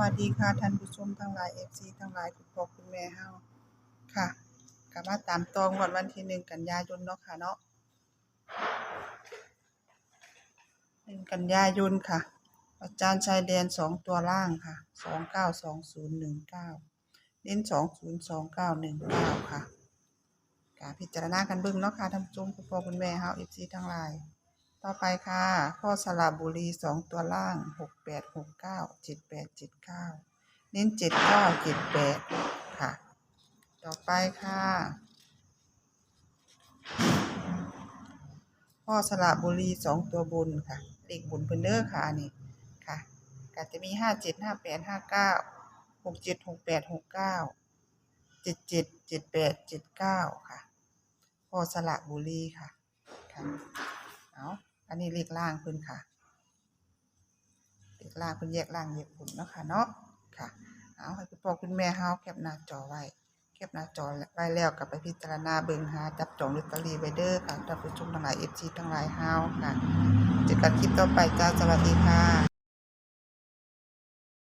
วัสดีค่ะท่านผู้ชมทั้งหลาย FC ทั้งหลายคุณพ่อคุณแม่เฮาค่ะกลับมาตามตองวันวันที่หนึ่งกันยายนเนาะค่ะเนาะหนึ่งกันยายนค่ะ อาจารย์ชายแดนสองตัวล่างค่ะสองเก้าสองศูนย์หนึ่งเก้าเน้นสองศูนย์สองเก้าหนึ่งเก้าค่ะกาพิจารณากันเบิ่งเนาะค่ะท่านผู้ชมคุณพ่อคุณแม่เฮา FC ทั้งหลาย ต่อไปค่ะพ่อสระบุรีสองตัวล่างหกแปดหกเก้าเจ็ดแปดเจ็ดเก้าเน้นเจ็ดเก้าเจ็ดแปดค่ะ ต่อไปค่ะพ่อสระบุรีสองตัวบนค่ะเลขบุญเพิ่นเด้อค่ะนี่ค่ะก็จะมีห้าเจ็ดห้าแปดห้าเก้าหกเจ็ดหกแปดหกเก้าเจ็ดเจ็ดเจ็ดแปดเจ็ดเก้าค่ะพ่อสระบุรีค่ะ นี้เลขล่างเพิ่นค่ะเลขล่างเพิ่นแยกล่างแยกบุญเนาะค่ะเนาะค่ะ เอาให้คุณพ่อคุณแม่เฮาแคปหน้าจอไว้แคปหน้าจอไว้แล้วกลับไปพิจารณาเบิ่งหาจับจองลอตเตอรี่ไว้เด้อค่ะท่านผู้ชมทั้งหลายเอฟซีทั้งหลายเฮาค่ะเจอกันคลิปต่อไปจ้าสวัสดีค่ะ